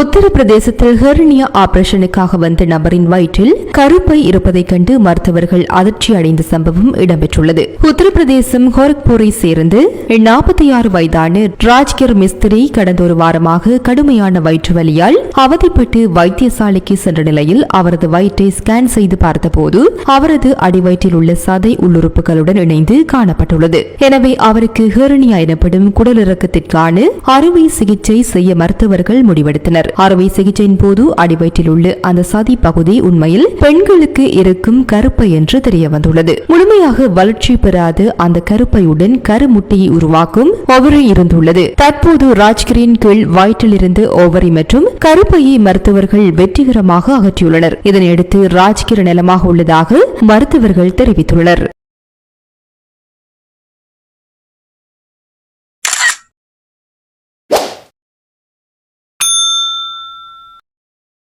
உத்தரப்பிரதேசத்தில் ஹெர்னியா ஆபரேஷனுக்காக வந்த நபரின் வயிற்றில் கருப்பை இருப்பதைக் கண்டு மருத்துவர்கள் அதிர்ச்சி அடைந்த சம்பவம் இடம்பெற்றுள்ளது. உத்தரப்பிரதேசம் கோரக்பூரை சேர்ந்து நாற்பத்தி ஆறு வயதான ராஜ்கர் மிஸ்திரி கடந்த ஒரு வாரமாக கடுமையான வயிற்று வலியால் அவதிப்பட்டு வைத்தியசாலைக்கு சென்ற நிலையில் அவரது வயிற்றை ஸ்கேன் செய்து பார்த்தபோது அவரது அடிவயிற்றில் உள்ள சதை உள்ளுறுப்புகளுடன் இணைந்து காணப்பட்டுள்ளது. எனவே அவருக்கு ஹெர்னியா எனப்படும் குடலிறக்கத்திற்கான அறுவை சிகிச்சை செய்ய மருத்துவர்கள் முடிவெடுத்தனர். அறுவை சிகிச்சையின் போது அடிவயிற்றில் உள்ள அந்த சதி பகுதி உண்மையில் பெண்களுக்கு இருக்கும் கருப்பை என்று தெரிய வந்துள்ளது முழுமையாக வளர்ச்சி பெறாத அந்த கருப்பையுடன் கருமுட்டையை உருவாக்கும் ஒவரி இருந்துள்ளது. தற்போது ராஜ்கிரியின் கீழ் வயிற்றிலிருந்து ஓவரி மற்றும் கருப்பையை மருத்துவர்கள் வெற்றிகரமாக அகற்றியுள்ளனர். இதனையடுத்து ராஜ்கிர் நிலமாக உள்ளதாக மருத்துவர்கள் தெரிவித்துள்ளனர்.